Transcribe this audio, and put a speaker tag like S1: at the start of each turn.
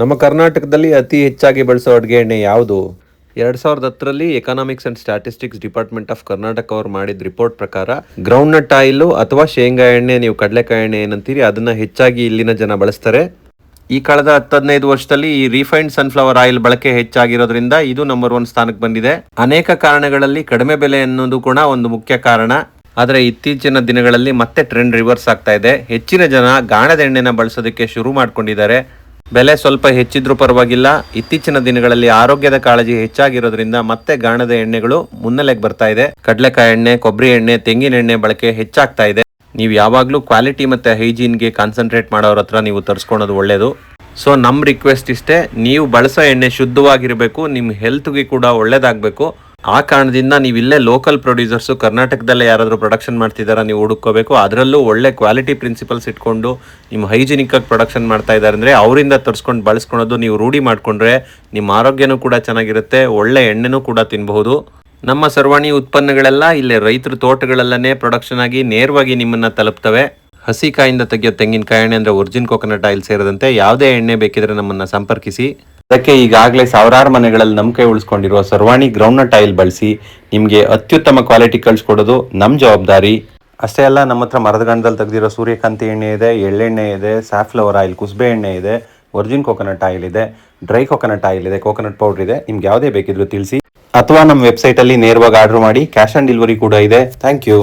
S1: ನಮ್ಮ ಕರ್ನಾಟಕದಲ್ಲಿ ಅತಿ ಹೆಚ್ಚಾಗಿ ಬಳಸೋ ಅಡುಗೆ ಎಣ್ಣೆ ಯಾವುದು? ಎರಡು ಸಾವಿರದ ಹತ್ತರಲ್ಲಿ economics and statistics department of Karnataka ಅವರು ಮಾಡಿದ ರಿಪೋರ್ಟ್ ಪ್ರಕಾರ ಗ್ರೌಂಡ್ನಟ್ ಆಯಿಲು ಅಥವಾ ಶೇಂಗಾ ಎಣ್ಣೆ, ನೀವು ಕಡಲೆಕಾಯಿ ಎಣ್ಣೆ ಏನಂತೀರಿ, ಅದನ್ನು ಹೆಚ್ಚಾಗಿ ಇಲ್ಲಿನ ಜನ ಬಳಸ್ತಾರೆ. ಈ ಕಳೆದ ಹತ್ತದೈದು ವರ್ಷದಲ್ಲಿ ಈ ರಿಫೈನ್ಡ್ ಸನ್ಫ್ಲವರ್ ಆಯಿಲ್ ಬಳಕೆ ಹೆಚ್ಚಾಗಿರೋದ್ರಿಂದ ಇದು ನಂಬರ್ ಒನ್ ಸ್ಥಾನಕ್ಕೆ ಬಂದಿದೆ. ಅನೇಕ ಕಾರಣಗಳಲ್ಲಿ ಕಡಿಮೆ ಬೆಲೆ ಅನ್ನೋದು ಕೂಡ ಒಂದು ಮುಖ್ಯ ಕಾರಣ. ಆದರೆ ಇತ್ತೀಚಿನ ದಿನಗಳಲ್ಲಿ ಮತ್ತೆ ಟ್ರೆಂಡ್ ರಿವರ್ಸ್ ಆಗ್ತಾ ಇದೆ. ಹೆಚ್ಚಿನ ಜನ ಗಾಣದ ಎಣ್ಣೆನ ಬಳಸೋದಕ್ಕೆ ಶುರು ಮಾಡ್ಕೊಂಡಿದ್ದಾರೆ. ಬೆಲೆ ಸ್ವಲ್ಪ ಹೆಚ್ಚಿದ್ರೂ ಪರವಾಗಿಲ್ಲ. ಇತ್ತೀಚಿನ ದಿನಗಳಲ್ಲಿ ಆರೋಗ್ಯದ ಕಾಳಜಿ ಹೆಚ್ಚಾಗಿರೋದ್ರಿಂದ ಮತ್ತೆ ಗಾಣದ ಎಣ್ಣೆಗಳು ಮುನ್ನೆಲೆಗೆ ಬರ್ತಾ ಇದೆ. ಕಡಲೆಕಾಯಿ ಎಣ್ಣೆ, ಕೊಬ್ಬರಿ ಎಣ್ಣೆ, ತೆಂಗಿನ ಎಣ್ಣೆ ಬಳಕೆ ಹೆಚ್ಚಾಗ್ತಾ ಇದೆ. ನೀವು ಯಾವಾಗಲೂ ಕ್ವಾಲಿಟಿ ಮತ್ತು ಹೈಜೀನ್ಗೆ ಕಾನ್ಸಂಟ್ರೇಟ್ ಮಾಡೋರ ಹತ್ರ ನೀವು ತರಿಸ್ಕೊಳೋದು ಒಳ್ಳೆಯದು ಸೊ ನಮ್ಮ ರಿಕ್ವೆಸ್ಟ್ ಇಷ್ಟೇ, ನೀವು ಬಳಸೋ ಎಣ್ಣೆ ಶುದ್ಧವಾಗಿರಬೇಕು ನಿಮ್ಮ ಹೆಲ್ತ್ಗೆ ಕೂಡ ಒಳ್ಳೇದಾಗಬೇಕು. ಆ ಕಾರಣದಿಂದ ನೀವು ಇಲ್ಲೇ ಲೋಕಲ್ ಪ್ರೊಡ್ಯೂಸರ್ಸು ಕರ್ನಾಟಕದಲ್ಲೇ ಯಾರಾದರೂ ಪ್ರೊಡಕ್ಷನ್ ಮಾಡ್ತಿದ್ದಾರಾ ನೀವು ಹುಡುಕೋಬೇಕು ಅದರಲ್ಲೂ ಒಳ್ಳೆ ಕ್ವಾಲಿಟಿ ಪ್ರಿನ್ಸಿಪಲ್ಸ್ ಇಟ್ಕೊಂಡು ನಿಮ್ಮ ಹೈಜಿನಿಕ್ ಆಗಿ ಪ್ರೊಡಕ್ಷನ್ ಮಾಡ್ತಾ ಇದ್ದಾರೆ ಅಂದರೆ ಅವರಿಂದ ತರಿಸ್ಕೊಂಡು ಬಳಸ್ಕೊಳೋದು ನೀವು ರೂಢಿ ಮಾಡಿಕೊಂಡ್ರೆ ನಿಮ್ಮ ಆರೋಗ್ಯನೂ ಕೂಡ ಚೆನ್ನಾಗಿರುತ್ತೆ, ಒಳ್ಳೆ ಎಣ್ಣೆನೂ ಕೂಡ ತಿನ್ನಬಹುದು ನಮ್ಮ ಸರ್ವಾಣಿ ಉತ್ಪನ್ನಗಳೆಲ್ಲ ಇಲ್ಲೇ ರೈತರ ತೋಟಗಳಲ್ಲೇ ಪ್ರೊಡಕ್ಷನ್ ಆಗಿ ನೇರವಾಗಿ ನಿಮ್ಮನ್ನ ತಲುಪ್ತವೆ. ಹಸಿ ಕಾಯಿಂದ ತೆಗೆಯೋ ತೆಂಗಿನಕಾಯಿ ಎಣ್ಣೆ ಅಂದರೆ ಒರಿಜಿನ್ ಕೋಕೋನಟ್ ಆಯಿಲ್ ಸೇರಿದಂತೆ ಯಾವುದೇ ಎಣ್ಣೆ ಬೇಕಿದ್ರೆ ನಮ್ಮನ್ನು ಸಂಪರ್ಕಿಸಿ. ಅದಕ್ಕೆ ಈಗಾಗಲೇ ಸಾವಿರಾರು ಮನೆಗಳಲ್ಲಿ ನಂಬಿಕೆ ಉಳಿಸ್ಕೊಂಡಿರುವ ಸರ್ವಾಣಿ ಗ್ರೌಂಡ್ನಟ್ ಆಯಿಲ್ ಬಳಸಿ ನಿಮಗೆ ಅತ್ಯುತ್ತಮ ಕ್ವಾಲಿಟಿ ಕಳಿಸ್ಕೊಡೋದು ನಮ್ಮ ಜವಾಬ್ದಾರಿ. ಅಷ್ಟೇ ಅಲ್ಲ, ನಮ್ಮ ಹತ್ರ ಮರದ ಗಂಧದಲ್ಲಿ ತೆಗೆದಿರೋ ಸೂರ್ಯಕಾಂತಿ ಎಣ್ಣೆ ಇದೆ, ಎಳ್ಳೆಣ್ಣೆ ಇದೆ ಸ್ಯಾಫ್ಲವರ್ ಆಯಿಲ್ ಕುಸುಬೆ ಎಣ್ಣೆ ಇದೆ ಒರಿಜಿನ್ ಕೋಕೋನಟ್ ಆಯಿಲ್ ಇದೆ ಡ್ರೈ ಕೋಕೋನಟ್ ಆಯಿಲ್ ಇದೆ ಕೋಕೋನಟ್ ಪೌಡರ್ ಇದೆ. ನಿಮ್ಗೆ ಯಾವುದೇ ಬೇಕಿದ್ರು ತಿಳಿಸಿ. ಅಥವಾ ನಮ್ಮ ವೆಬ್ಸೈಟಲ್ಲಿ ನೇರವಾಗಿ ಆರ್ಡರ್ ಮಾಡಿ ಕ್ಯಾಶ್ ಆನ್ ಡೆಲಿವರಿ ಕೂಡ ಇದೆ. Thank you